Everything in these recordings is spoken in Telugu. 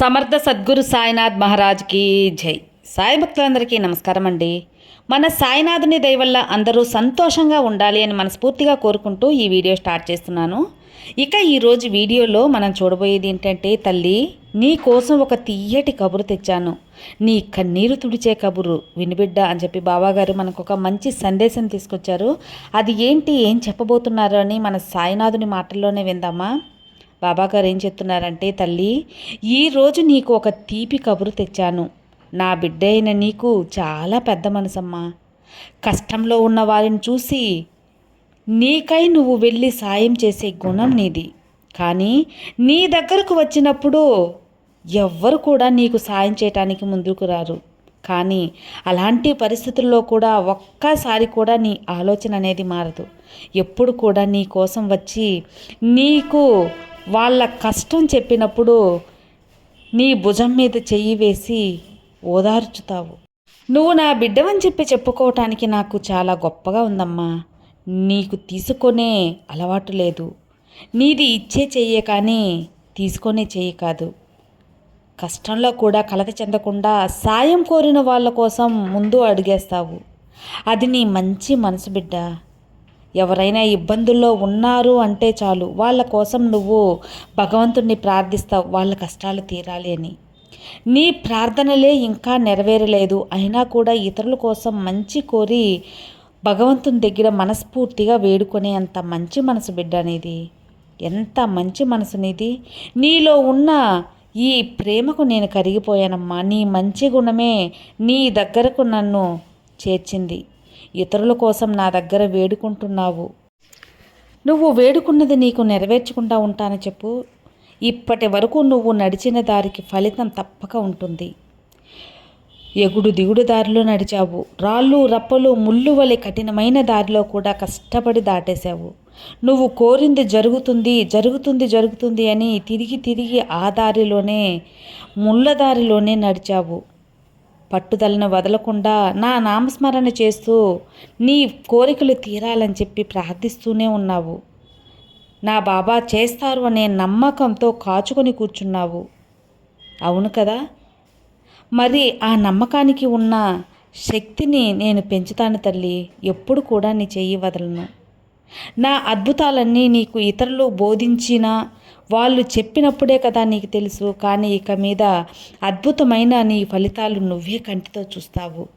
సమర్థ సద్గురు సాయినాథ్ మహారాజ్కి జై. సాయి భక్తులందరికీ నమస్కారం అండి. మన సాయినాథుని దయవల్ల అందరూ సంతోషంగా ఉండాలి అని మనస్ఫూర్తిగా కోరుకుంటూ ఈ వీడియో స్టార్ట్ చేస్తున్నాను. ఇక ఈరోజు వీడియోలో మనం చూడబోయేది ఏంటంటే తల్లి నీ కోసం ఒక తీయటి కబురు తెచ్చాను. నీ కన్నీరు తుడిచే కబురు. వినిబిడ్డ అని చెప్పి బాబాగారు మనకు ఒక మంచి సందేశం తీసుకొచ్చారు. అది ఏంటి ఏం చెప్పబోతున్నారు అని మన సాయినాథుని మాటల్లోనే విందామా? బాబాగారు ఏం చెప్తున్నారంటే తల్లి ఈరోజు నీకు ఒక తీపి కబురు తెచ్చాను. నా బిడ్డ అయిన నీకు చాలా పెద్ద మనసమ్మా. కష్టంలో ఉన్న వారిని చూసి నీకై నువ్వు వెళ్ళి సాయం చేసే గుణం నీది. కానీ నీ దగ్గరకు వచ్చినప్పుడు ఎవ్వరు కూడా నీకు సాయం చేయటానికి ముందుకు రారు. కానీ అలాంటి పరిస్థితుల్లో కూడా ఒక్కసారి కూడా నీ ఆలోచన అనేది మారదు. ఎప్పుడు కూడా నీ కోసం వచ్చి నీకు వాళ్ళ కష్టం చెప్పినప్పుడు నీ భుజం మీద చెయ్యి వేసి ఓదార్చుతావు. నువ్వు నా బిడ్డవని చెప్పి చెప్పుకోవటానికి నాకు చాలా గొప్పగా ఉందమ్మా. నీకు తీసుకొనే అలవాటు లేదు. నీది ఇచ్చే చెయ్యే కానీ తీసుకొనే చెయ్యి కాదు. కష్టంలో కూడా కలత చెందకుండా సాయం కోరిన వాళ్ళ కోసం ముందు అడిగేస్తావు. అది నీ మంచి మనసు బిడ్డ. ఎవరైనా ఇబ్బందుల్లో ఉన్నారు అంటే చాలు. వాళ్ళ కోసం నువ్వు భగవంతుణ్ణి ప్రార్థిస్తావు. వాళ్ళ కష్టాలు తీరాలి అని. నీ ప్రార్థనలే ఇంకా నెరవేరలేదు. అయినా కూడా ఇతరుల కోసం మంచి కోరి భగవంతుని దగ్గర మనస్ఫూర్తిగా వేడుకునే అంత మంచి మనసు బిడ్డ అనేది ఎంత మంచి మనసు నీది. నీలో ఉన్న ఈ ప్రేమకు నేను కరిగిపోయానమ్మా. నీ మంచి గుణమే నీ దగ్గరకు నన్ను చేర్చింది. ఇతరుల కోసం నా దగ్గర వేడుకుంటున్నావు. నువ్వు వేడుకున్నది నీకు నెరవేర్చకుండా ఉంటాను చెప్పు. ఇప్పటి వరకు నువ్వు నడిచిన దారికి ఫలితం తప్పక ఉంటుంది. ఎగుడు దిగుడు దారిలో నడిచావు. రాళ్ళు రప్పలు ముళ్ళు వలె కఠినమైన దారిలో కూడా కష్టపడి దాటేశావు. నువ్వు కోరింది జరుగుతుంది జరుగుతుంది జరుగుతుంది అని తిరిగి తిరిగి ఆ దారిలోనే ముళ్ళ దారిలోనే నడిచావు. పట్టుదలను వదలకుండా నా నామస్మరణ చేస్తూ నీ కోరికలు తీరాలని చెప్పి ప్రార్థిస్తూనే ఉన్నావు. నా బాబా చేస్తారు అనే నమ్మకంతో కాచుకొని కూర్చున్నావు. అవును కదా? మరి ఆ నమ్మకానికి ఉన్న శక్తిని నేను పెంచుతాను తల్లి ఎప్పుడు కూడా నీ చెయ్యి వదలను. నా అద్భుతాలన్నీ నీకు ఇతరులు బోధించినా వాళ్ళు చెప్పినప్పుడే కదా నీకు తెలుసు కానీ ఇక మీద అద్భుతమైన నీ ఫలితాలు నువ్వే కంటితో చూస్తావు.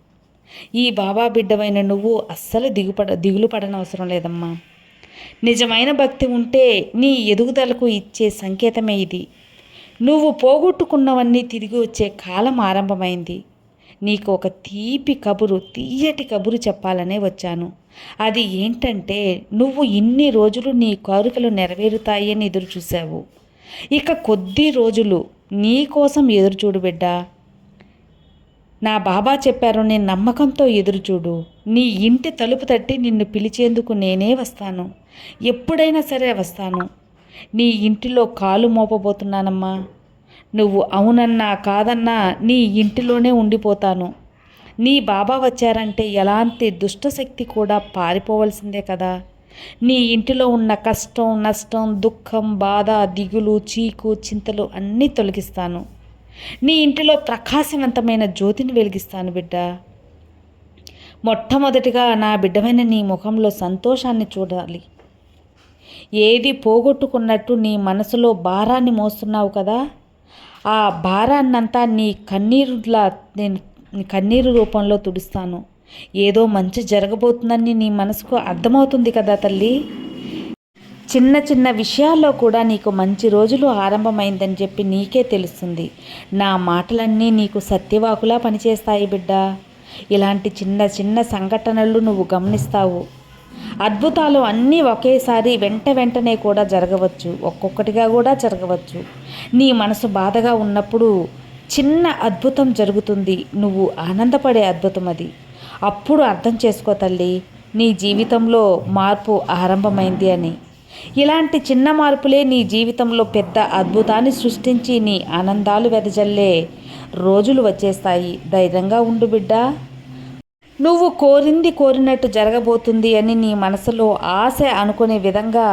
ఈ బాబా బిడ్డవైన నువ్వు అస్సలు దిగుపడ దిగులు పడనవసరం లేదమ్మా. నిజమైన భక్తి ఉంటే నీ ఎదుగుదలకు ఇచ్చే సంకేతమే ఇది. నువ్వు పోగొట్టుకున్నవన్నీ తిరిగి వచ్చే కాలం ఆరంభమైంది. నీకు ఒక తీపి కబురు తీయటి కబురు చెప్పాలనే వచ్చాను. అది ఏంటంటే నువ్వు ఇన్ని రోజులు నీ కోరికలు నెరవేరుతాయి అని ఎదురు చూసావు ఇక కొద్ది రోజులు నీ కోసం ఎదురుచూడు బిడ్డ. నా బాబా చెప్పారు నేను నమ్మకంతో ఎదురుచూడు నీ ఇంటి తలుపు తట్టి నిన్ను పిలిచేందుకు నేనే వస్తాను. ఎప్పుడైనా సరే వస్తాను. నీ ఇంటిలో కాలు మోపబోతున్నానమ్మా. నువ్వు అవునన్నా కాదన్నా నీ ఇంటిలోనే ఉండిపోతాను. నీ బాబా వచ్చారంటే ఎలాంటి దుష్టశక్తి కూడా పారిపోవలసిందే కదా. నీ ఇంటిలో ఉన్న కష్టం నష్టం దుఃఖం బాధ దిగులు చీకు చింతలు అన్నీ తొలగిస్తాను. నీ ఇంటిలో ప్రకాశవంతమైన జ్యోతిని వెలిగిస్తాను బిడ్డ. మొట్టమొదటిగా నా బిడ్డమైన నీ ముఖంలో సంతోషాన్ని చూడాలి. ఏది పోగొట్టుకున్నట్టు నీ మనసులో భారాన్ని మోస్తున్నావు కదా. ఆ భారాన్నంతా నీ కన్నీరులా నేను కన్నీరు రూపంలో తుడుస్తాను. ఏదో మంచి జరగబోతుందని నీ మనసుకు అర్థమవుతుంది కదా తల్లి? చిన్న చిన్న విషయాల్లో కూడా నీకు మంచి రోజులు ఆరంభమైందని చెప్పి నీకే తెలుస్తుంది. నా మాటలన్నీ నీకు సత్యవాకులా పనిచేస్తాయి బిడ్డ. ఇలాంటి చిన్న చిన్న సంఘటనలు నువ్వు గమనిస్తావు. అద్భుతాలు అన్నీ ఒకేసారి వెంట వెంటనే కూడా జరగవచ్చు. ఒక్కొక్కటిగా కూడా జరగవచ్చు. నీ మనసు బాధగా ఉన్నప్పుడు చిన్న అద్భుతం జరుగుతుంది. నువ్వు ఆనందపడే అద్భుతం అది. అప్పుడు అర్థం చేసుకో తల్లి నీ జీవితంలో మార్పు ఆరంభమైంది అని. ఇలాంటి చిన్న మార్పులే నీ జీవితంలో పెద్ద అద్భుతాన్ని సృష్టించి నీ ఆనందాలు వెదజల్లే రోజులు వచ్చేస్తాయి. ధైర్యంగా ఉండు బిడ్డా. నువ్వు కోరింది కోరినట్టు జరగబోతుంది అని నీ మనసులో ఆశ అనుకునే విధంగా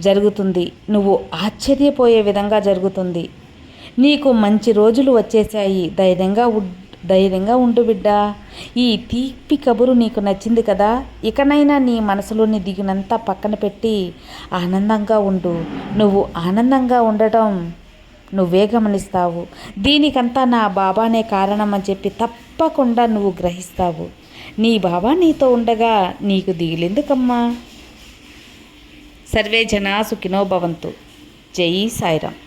జరుగుతుంది. నువ్వు ఆశ్చర్యపోయే విధంగా జరుగుతుంది. నీకు మంచి రోజులు వచ్చేసాయి ధైర్యంగా ఉ ధైర్యంగా ఉండు బిడ్డ. ఈ తీపి కబురు నీకు నచ్చింది కదా? ఇకనైనా నీ మనసులోని దిగునంతా పక్కన పెట్టి ఆనందంగా ఉండు. నువ్వు ఆనందంగా ఉండటం నువ్వే గమనిస్తావు. దీనికంతా నా బాబానే కారణం అని చెప్పి తప్పకుండా నువ్వు గ్రహిస్తావు. నీ బాబా నీతో ఉండగా నీకు దిగులెందుకమ్మా సర్వే జనా సుఖినో భవంతు. జై సాయిరామ్.